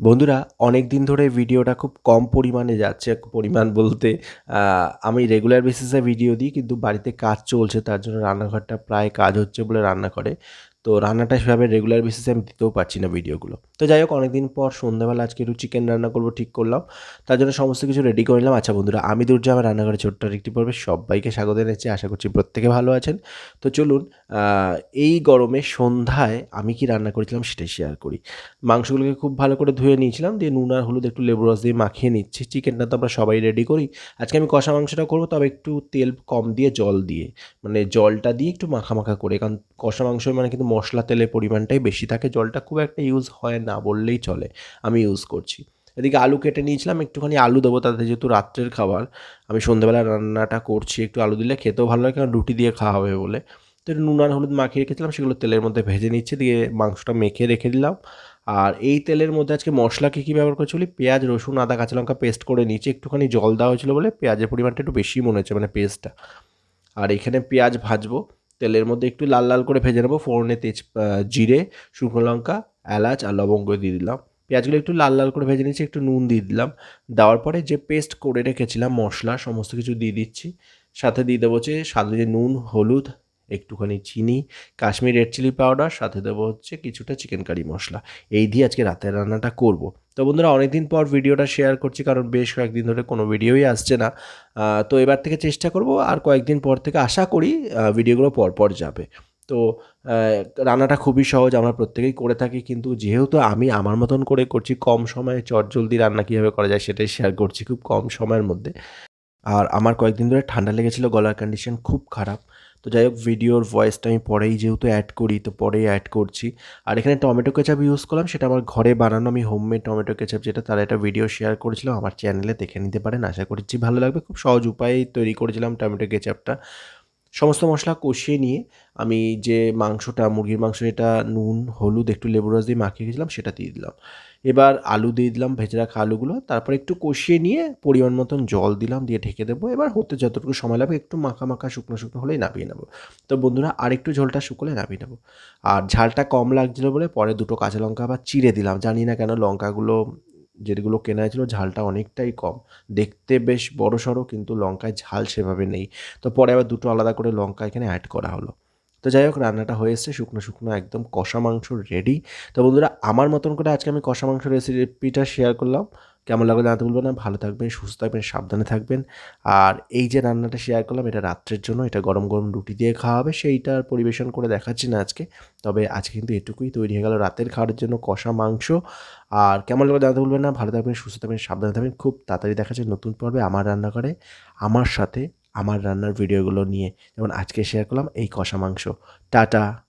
বন্ধুরা, অনেক দিন ধরে ভিডিওটা খুব কম পরিমাণে যাচ্ছে, পরিমাণ বলতে আমি রেগুলার বেসিসে ভিডিও দিই, কিন্তু বাড়িতে কাজ চলছে, তার জন্য রান্নাঘরটা প্রায় কাজ হচ্ছে বলে রান্না করে। তো রান্নাটা সেভাবে রেগুলার বেসিসে আমি দিতেও পারছি না ভিডিওগুলো তো যাই হোক, অনেকদিন পর সন্ধ্যাবেলা আজকে একটু চিকেন রান্না করব, ঠিক করলাম। তার জন্য সমস্ত কিছু রেডি করে নিলাম। আচ্ছা বন্ধুরা, আমি দুর্জয় আমার রান্নাঘরে ছোট্ট একটি পর্বে সবাইকে স্বাগত জানাচ্ছি। আশা করছি প্রত্যেকে ভালো আছেন। তো চলুন এই গরমে সন্ধ্যায় আমি কি রান্না করেছিলাম সেটাই শেয়ার করি। মাংসগুলোকে খুব ভালো করে ধুয়ে নিয়েছিলাম, দিয়ে নুন আর হলুদ, একটু লেবু রস দিয়ে মাখিয়ে নিচ্ছি। চিকেনটা তো আমরা সবাই রেডি করি। আজকে আমি কষা মাংসটা করব, তবে একটু তেল কম দিয়ে জল দিয়ে। মানে জলটা দিয়ে একটু মাখা মাখা করে, কারণ কষা মাংস মানে কিন্তু মশলা তেলের পরিমাণটাই বেশি থাকে, জলটা খুব একটা ইউজ হয় না বললেই চলে, আমি ইউজ করছি। এদিকে আলু কেটে নিয়েছিলাম, একটুখানি আলু দেবো তাতে যেহেতু রাত্রের খাবার, আমি সন্ধ্যেবেলা রান্নাটা করছি, একটু আলু দিলে খেতেও ভালো লাগে, কারণ রুটি দিয়ে খাওয়া হবে বলে। তো নুন আর হলুদ মাখিয়ে রেখেছিলাম, সেগুলো তেলের মধ্যে ভেজে নিচ্ছে, দিয়ে মাংসটা মেখে রেখে দিলাম। আর এই তেলের মধ্যে আজকে মশলা কী কী ব্যবহার করেছি বলি, পেঁয়াজ, রসুন, আদা, কাঁচা লঙ্কা পেস্ট করে নিয়েছি, একটুখানি জল দেওয়া হয়েছিল বলে পেঁয়াজের পরিমাণটা একটু বেশি মনে হচ্ছে মানে পেস্টটা আর এখানে পেঁয়াজ ভাজবো তেলের মধ্যে একটু লাল লাল করে ভেজে নেব। ফোড়নে তেজ জিরে, শুকনো লঙ্কা, এলাচ আর লবঙ্গ দিয়ে দিলাম। পেঁয়াজগুলো একটু লাল লাল করে ভেজে নিয়েছি, একটু নুন দিয়ে দিলাম। দেওয়ার পরে যে পেস্ট করে রেখেছিলাম, মশলা, সমস্ত কিছু দিয়ে দিচ্ছি। সাথে দিয়ে দেবো হচ্ছে সাথে যে নুন, হলুদ, একটুখানি চিনি, কাশ্মীর রেড চিলি পাউডার, সাথে দেবো হচ্ছে কিছুটা চিকেন কারি মশলা। এই দিয়ে আজকে রাতের রান্নাটা করব। তো বন্ধুরা, অনেকদিন পর ভিডিওটা শেয়ার করছি, কারণ বেশ কয়েকদিন ধরে কোনো ভিডিওই আসছে না। তো এবার থেকে চেষ্টা করব, আর কয়েকদিন পর থেকে আশা করি ভিডিওগুলো পর পর যাবে। তো রান্নাটা খুবই সহজ, আমরা প্রত্যেকেই করে থাকি, কিন্তু যেহেতু আমি আমার মতন করে করছি, কম সময়ে চটজলদি রান্না কীভাবে করা যায় সেটাই শেয়ার করছি খুব কম সময়ের মধ্যে। আর আমার কয়েকদিন ধরে ঠান্ডা লেগেছিলো, গলার কন্ডিশন খুব খারাপ। তো যাই হোক ভিডিওর ভয়েসটা আমি পরেই যেহেতু অ্যাড করি, তো পরেই অ্যাড করছি। আর এখানে টমেটো কেচাপ ইউজ করলাম, সেটা আমার ঘরে বানানো, আমি হোমমেড টমেটো কেচাপ যেটা, তার একটা ভিডিও শেয়ার করেছিলাম, আমার চ্যানেলে দেখে নিতে পারেন, আশা করছি ভালো লাগবে। খুব সহজ উপায়ে তৈরি করেছিলাম টমেটো কেচাপটা সমস্ত মশলা কষিয়ে নিয়ে আমি যে মাংসটা, মুরগির মাংস, যেটা নুন, হলুদ, একটু লেবু রস দিয়ে মাখিয়ে গেছিলাম সেটা দিয়ে দিলাম। এবার আলু দিয়ে দিলাম, ভেজে রাখা আলুগুলো, তারপর একটু কষিয়ে নিয়ে পরিমাণ মতন জল দিলাম, দিয়ে ঢেকে দেবো। এবার হতে যতটুকু সময় লাগবে, একটু মাখা মাখা, শুকনো শুকনো হলেই নামিয়ে নেব। তো বন্ধুরা, আরেকটু ঝোলটা শুকলে নামিয়ে নেব। আর ঝালটা কম লাগছিল বলে পরে দুটো কাঁচা লঙ্কা আবার চিড়ে দিলাম। জানি না কেন লঙ্কাগুলো যেগুলো কেনা হয়েছিল, ঝালটা অনেকটাই কম। দেখতে বেশ বড় সড়ো, কিন্তু লঙ্কায় ঝাল সেভাবে নেই। তো পরে আবার দুটো আলাদা করে লঙ্কা এখানে অ্যাড করা হলো। তো যাই হোক, রান্নাটা হয়ে এসেছে, শুকনো শুকনো একদম কষা মাংস রেডি তো বন্ধুরা, আমার মতন করে আজকে আমি কষা মাংস রেসিপিটা শেয়ার করলাম। কেমন লাগল জানাতে বলবেন না, ভালো থাকবেন, সুস্থ থাকবেন, সাবধানে থাকবেন। আর এই যে রান্নাটা শেয়ার করলাম, এটা রাত্রের জন্য, এটা গরম গরম রুটি দিয়ে খাওয়া হবে, সেইটার পরিবেশন করে দেখাচ্ছি না আজকে। তবে আজকে কিন্তু এটুকুই, তৈরি হয়ে গেল রাতের খাওয়ার জন্য কষা মাংস। আর কেমন লাগল জানাতে বলবেন না, ভালো থাকবেন, সুস্থ থাকবেন, সাবধানে থাকবেন। খুব তাড়াতাড়ি দেখা যাচ্ছে নতুন পর্বে আমার রান্নাঘরে, আমার সাথে আমার রান্নার ভিডিওগুলো নিয়ে। যেমন আজকে শেয়ার করলাম এই কষা মাংস। টাটা!